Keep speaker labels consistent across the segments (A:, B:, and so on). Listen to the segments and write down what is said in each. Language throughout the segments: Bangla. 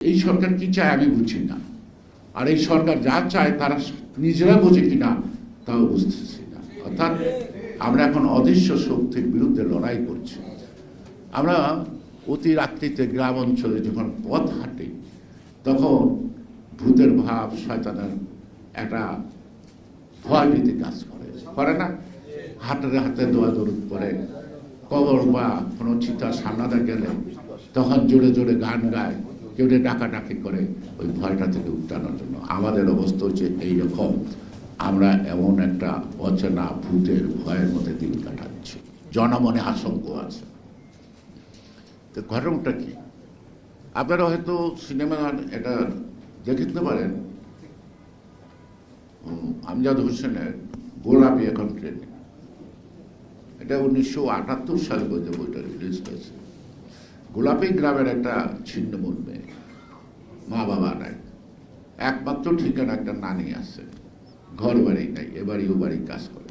A: এই সরকার কি চায় আমি বুঝি না। আর এই সরকার যা চায় তারা নিজেরা বোঝে কিনা তাও বুঝতেছি না। অর্থাৎ আমরা এখন অদৃশ্য শক্তির বিরুদ্ধে লড়াই করছি। আমরা অতি রাত্রিতে গ্রাম অঞ্চলে যখন পথ হাঁটি, তখন ভূতের ভাব শয়তানের একটা ভয় ভীতি কাজ করে। করে না? হাতের হাতে দোয়া দরুদ করে কবর বা কোনো চিতা সামনাদা গেলে তখন জোরে জোরে গান গায়। কেউ ডাকাডাকি করে ওই ভয়টা থেকে উঠানোর জন্য। আমাদের অবস্থা হচ্ছে এইরকম। আমরা এমন একটা অচেনা ভূতের ভয়ের মধ্যে দিন কাটাচ্ছি। জনমনে আশঙ্ক আছে। তো ঘটনাটা কি? আপনারা হয়তো সিনেমা এটা দেখতে পারেন। আমজাদ হোসেনের গোলাপি এখন ট্রেনে এটা উনিশশো আটাত্তর সাল বইতে বইটা রিলিজ হয়েছে। গোলাপি গ্রামের একটা ছিন্নমূল মেয়ে। মা বাবা নাই। একমাত্র ঠিকানা একটা নানি আছে। ঘর বাড়ি নাই এবারই ও বাড়ি কাজ করে।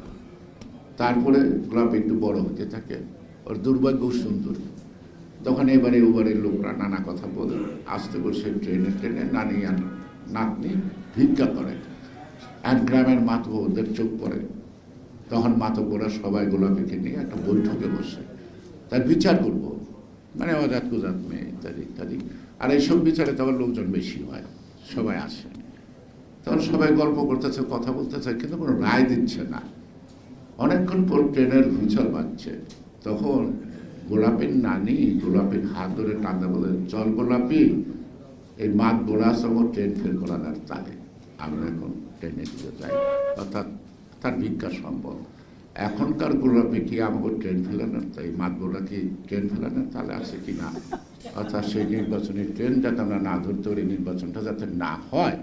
A: তারপরে গোলাপি একটু বড় হতে থাকে, ওর দুর্ভাগ্য সুন্দর। তখন এবারে ওবারের লোকরা নানা কথা বলে। আসতে বসে ট্রেনে ট্রেনে নানি আর নাতনি ভিক্ষা করে। এক গ্রামের মাতব ওদের চোখ পড়ে। তখন মাতব্বরা সবাই গোলাপিকে নিয়ে একটা বৈঠকে বসে। তার বিচার করব। মানে অজাত কুজাত মেয়ে, ইত্যাদি ইত্যাদি। আর এইসব বিচারে তখন লোকজন বেশি হয়, সবাই আসে। তখন সবাই গল্প করতেছে, কথা বলতেছে, কিন্তু কোনো রায় দিচ্ছে না। অনেকক্ষণ পর ট্রেনের হুইচল বাজছে। তখন গোলাপের নানি গোলাপের হাত ধরে টানতে বলে, চল গোলাপি, এই মাত গোড়া সহ ট্রেন ফের করানোর তালে। আমরা এখন ট্রেনে দিতে যাই। অর্থাৎ তার ভিক্ষা সম্ভব। এখনকার গোলাপি কি আমাকে ট্রেন ফেলানোর তাই মাত গোড়া কি ট্রেন ফেলানোর তাহলে আছে কি না? অর্থাৎ সেই নির্বাচনের ট্রেন যাতে আমরা না ধরতে পারি, নির্বাচনটা যাতে না হয়।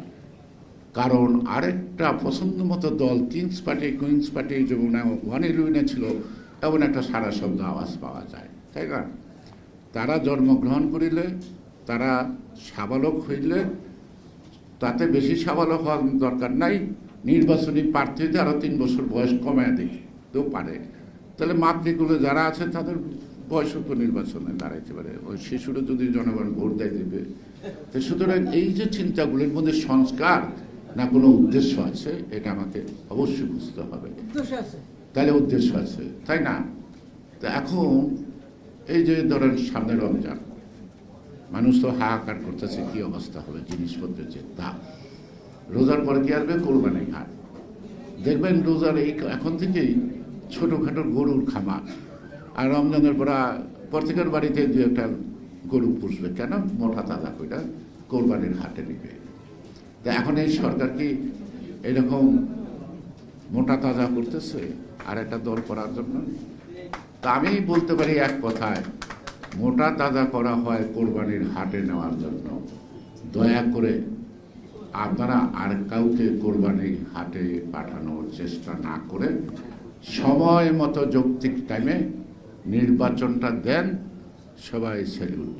A: কারণ আরেকটা পছন্দ মতো দল, কিংস পার্টি, কুইন্স পার্টি, যেমন, ওয়ান ইলেভেনে ছিল এমন একটা সারা শব্দ আওয়াজ পাওয়া যায়, তাই না? তারা জন্মগ্রহণ করিলে, তারা সাবালক হইলে, তাতে বেশি সাবালক হওয়ার দরকার নাই। নির্বাচনী প্রার্থীদের আরও তিন বছর বয়স কমায় দিতেও পারে। তাহলে মাতৃকুলে যারা আছে তাদের বয়সও তো নির্বাচনে দাঁড়াইতে পারে। ওই শিশুরা যদি জনগণ ভোট দেয় দেবে। তো সুতরাং এই যে চিন্তাগুলির মধ্যে সংস্কার না কোনো উদ্দেশ্য আছে এটা আমাকে অবশ্যই বুঝতে হবে। তাহলে উদ্দেশ্য আছে তাই না? তো এখন এই যে ধরেন সামনে রমজান মানুষ তো হাহাকার করতেছে কি অবস্থা হবে জিনিসপত্রের যে দাম। রোজার পরে কি আসবে কোরবানি হাট দেখবেন রোজার এই এখন থেকেই ছোটোখাটো গরুর খামার। আর রমজানের পর প্রত্যেকের বাড়িতে দু একটা গরু পুষবে। কেন? মোটা তাজা কইটা কোরবানির হাটে নিবে। তা এখন এই সরকার কি এরকম মোটা তাজা করতেছে আর একটা দল করার জন্য? তা আমি বলতে পারি এক কথায়, মোটা তাজা করা হয় কোরবানির হাটে নেওয়ার জন্য। দয়া করে আপনারা আর কাউকে কোরবানি হাটে পাঠানোর চেষ্টা না করে সময় মতো যৌক্তিক টাইমে নির্বাচনটা দেন, সবাই সেলুট।